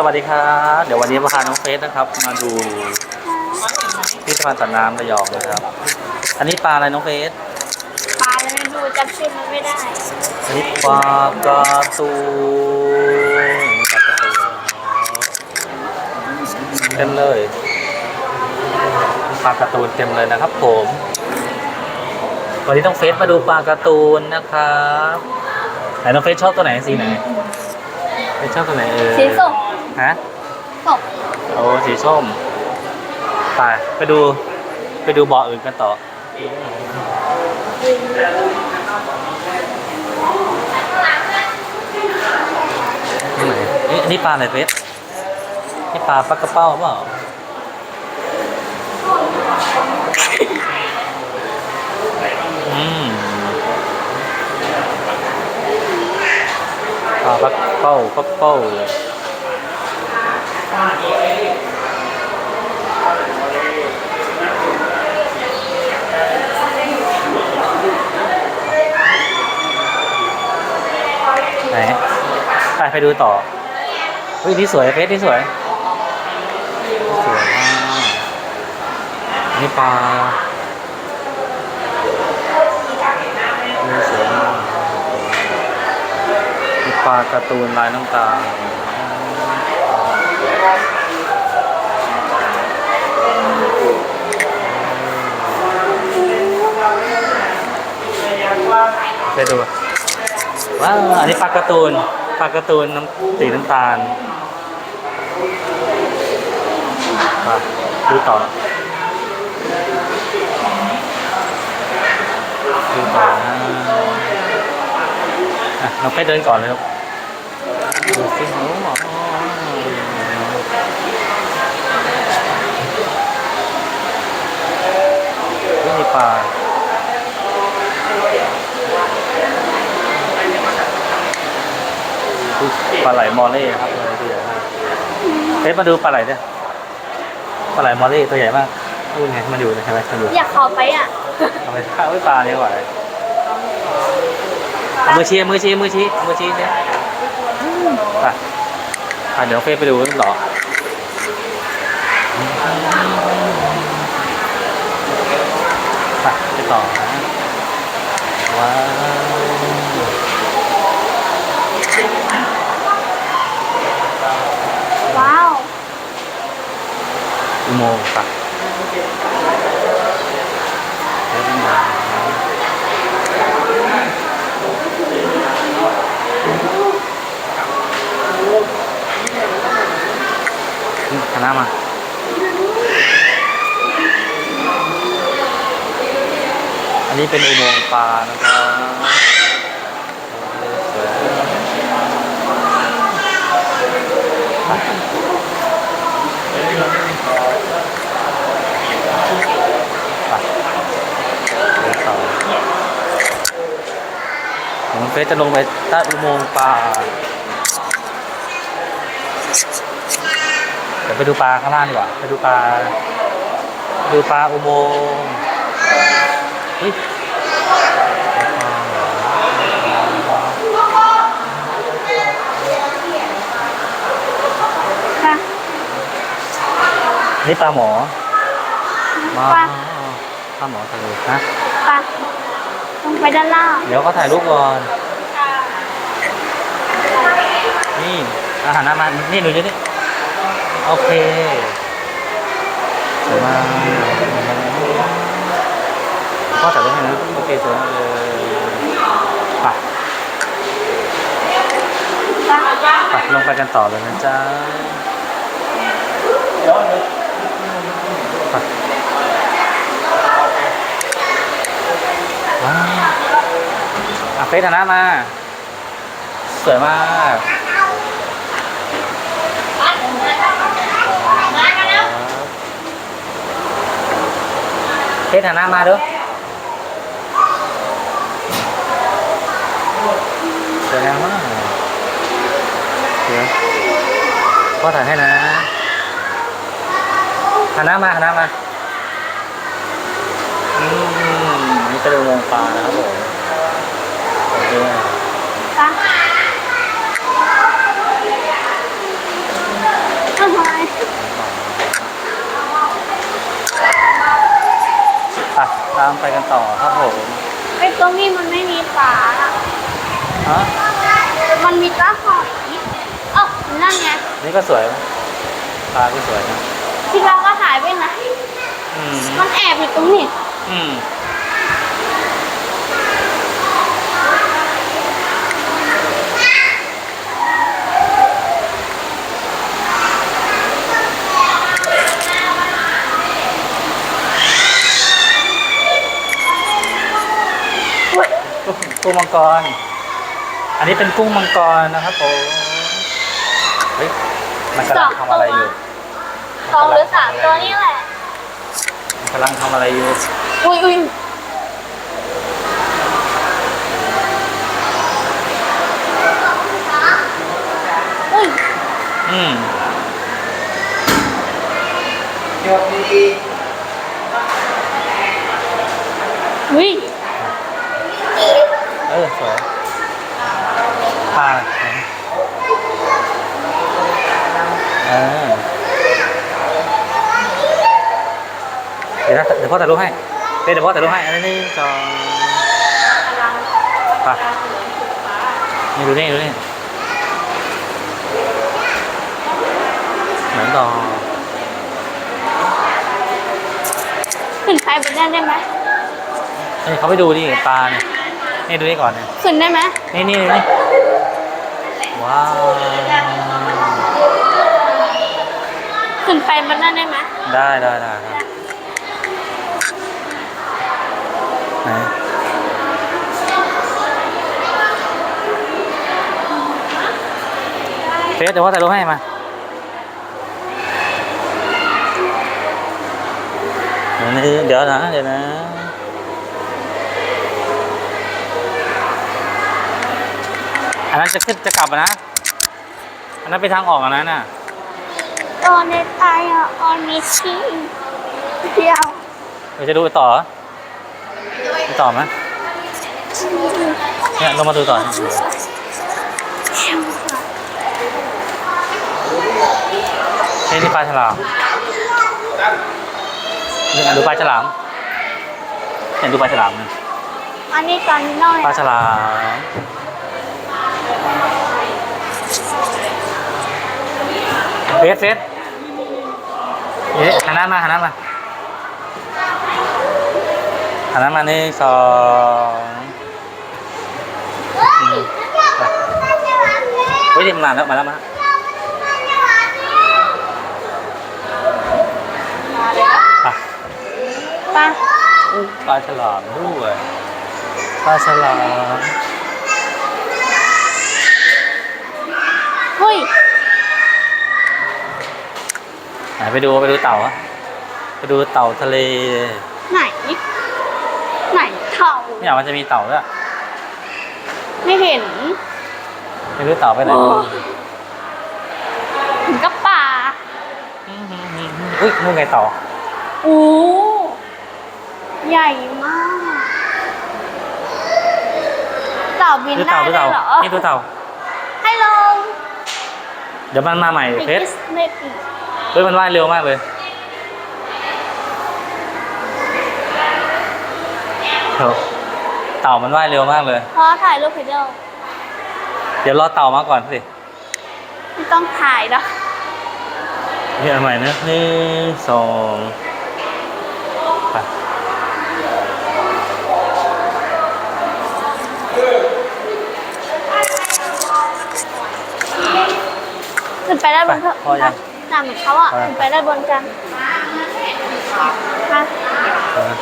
สวัสดีครับเดี๋ยววันนี้มาพาน้องเฟสนะครับ มาดูพิพิธภัณฑ์สัตว์น้ำระยองนะครับ อันนี้ปลาอะไรน้องเฟสปลาแล้วไม่ดูจำชื่อมันไม่ได้อันนี้ปลากระตูนปลากระตูนเต็มเลยปลาการ์ตูนเต็มเลยนะครับ ผม วันนี้น้องเฟสมาดูปลาการ์ตูนนะครับไหนน้องเฟสชอบตัวไหนสีไหนเฟสชอบตัวไหนเออสีส้ม ฮะส้มโอ้สีส้ม ไป ไปดู ไปดูบ่ออื่นกันต่อ นี่ไหนเอ๊ะอันนี้ปลาอะไรเฟสนี่ปลาปลากระเป้าเปล่าอืมปลาปลากระเป้าปลากระเป้า ไหนไปไปดูต่อเฮ้ยนี่สวยเฟสนี่สวย สวยมากนี่ปลานี่สวยมากนี่ปลาการ์ตูนลายน้ำตาล ไปดูว้าวอันนี้ปลาการ์ตูนปลาการ์ตูนน้ำสีน้ำตาลมาดูต่อดูต่อนะอะเราไปเดินก่อนเลยครับดูสิโอ้โหนี่มีปลา ป ลาไหลมอเล่ครับตัวใหญ่มากเอ๊ะมาดูปลาไหลเนี่ยปลาไหลมอเล่ตัวใหญ่มากดูไงมันอยู่ใช่ไหมมันอยู่อยากขอไปอะทำไมข้าวไม่ปลาเนี่ยไหวเอามือชี้มือชี้มือชี้มือชี้เนี่ยไปอะเดี๋ยวเฟซไปดูหรอไปไปต่อนะว้าว ว้าวอุโมงค์ปะเดี๋ยวเป็นแบบนี้คณะมาอันนี้เป็นอุโมงค์ปลานะครับไปเดินต่อ ผมเฟซจะลงไปใต้อุโมงค์ปลาเดี๋ยวไปดูปลาข้างล่างดีกว่าไปดูปลาดูปลาอุโมงค์เฮ้ยค่ะนี่ปลาหมอมาปลาปลาหมอทะเลนะปลาลงไปด้านล่าง เดี๋ยวก็ถ่ายรูปก่อน นี่อาหารน้ำมันนี่หนูจะนี่โอเคสวยมากพ่อถ่ายรูปให้นะโอเคสวยมากเลยไปไปลงไปกันต่อเลยนะจ๊ะไปว้าวอะเฟซฐานะมาสวยมาก เฟซฐานามาดูสวยงามมากเดี๋ยวพ่อถ่ายให้นะหันหน้ามาหันหน้ามาอืมนี่ก็ดูกงปลานะครับผมโอเค ปลา ต่อครับผมไอ้ตรงนี้มันไม่มีฝาอะฮะมันมีตาหอยเอ้านั่นไงนี่ก็สวยนะปลาก็สวยนะที่เราก็หายไปไหนอืมมันแอบอยู่ตรงนี้อืม กุ้งกุ้งมังกร อันนี้เป็นกุ้งมังกรนะครับผมเฮ้ยมันกำลังทำอะไรอยู่สองหรือสามตัวนี่แหละมันกำลังทำอะไรอยู่ อุ้ยอุ้ยอุ้ยอืมอุ้ยเออสวยปลาเออเดี๋ยวนะเดี๋ยวพ่อถ่ายรูปให้เดี๋ยวพ่อถ่ายรูปให้อันนี้นี่จองไปนี่ดูนี่ดูนี่เหมือนดอขึ้นไปบนนั้นได้ไหมเอ้ยเขาไปดูดิปลาเนี่ย นี่ดูนี่ก่อนเนี่ยขึ้นได้ไหมนี่นี่นี่ว้าวขึ้นไปบนนั้นได้ไหมได้ได้ได้ครับไหนเฟสเดี๋ยวพ่อถ่ายรูปให้มาเดี๋ยวนะเดี๋ยวนะ อันนั้นจะขึ้นจะกลับอะนะ อันนั้นไปนทางออกอันนั้นน่ะ ตอนในไทยอะออนมีที่เดียวเดี๋ยวจะดูไปต่อเหรอไปต่อไหมเนี่ยลงมาดูต่อนี่นี่ปลาฉลามเนี่ยดูปลาฉลามเนี่ยดูปลาฉลามเนี่ยอันนี้ตอนน้อยปลาฉลาม เฟสเฟสเอ๊ะหันหน้ามาหันหน้ามาหันหน้ามาหนึ่งสองอืมเฮ้ยนี่มันมาแล้วมาแล้วมาแล้วอะปลาปลาฉลามด้วยปลาฉลามเฮ้ย ไหนไปดูไปดูเต่าอะไปดูเต่าทะเล ไหน ไหนเท่าเนี่ยมันจะมีเต่าด้วยไม่เห็น ไม่รู้เต่าไปไหนโอ้ถึงกับป่าอุ้ยนู่นไงเต่าโอ้ใหญ่มาก เต่าบินดูได้เต่าดูเลเต่ายเหรอนี่ดูเต่าให้ลง เดี๋ยวมันมาใหม่เพชรเนปีเฮ้ยมันว่ายเร็วมากเลยเดี๋ยวเต่ามันว่ายเร็วมากเลย พอถ่ายรูปให้เดียวเดี๋ยวรอเต่ามาก่อนสิไม่ต้องถ่ายนะนี่อันใหม่นะหนึ่งสองไปขึ้นไปได้บนเถอะพอยัง หน้าเหมือนเขาอะพอยังขึ้นไปได้บนกันมาเออ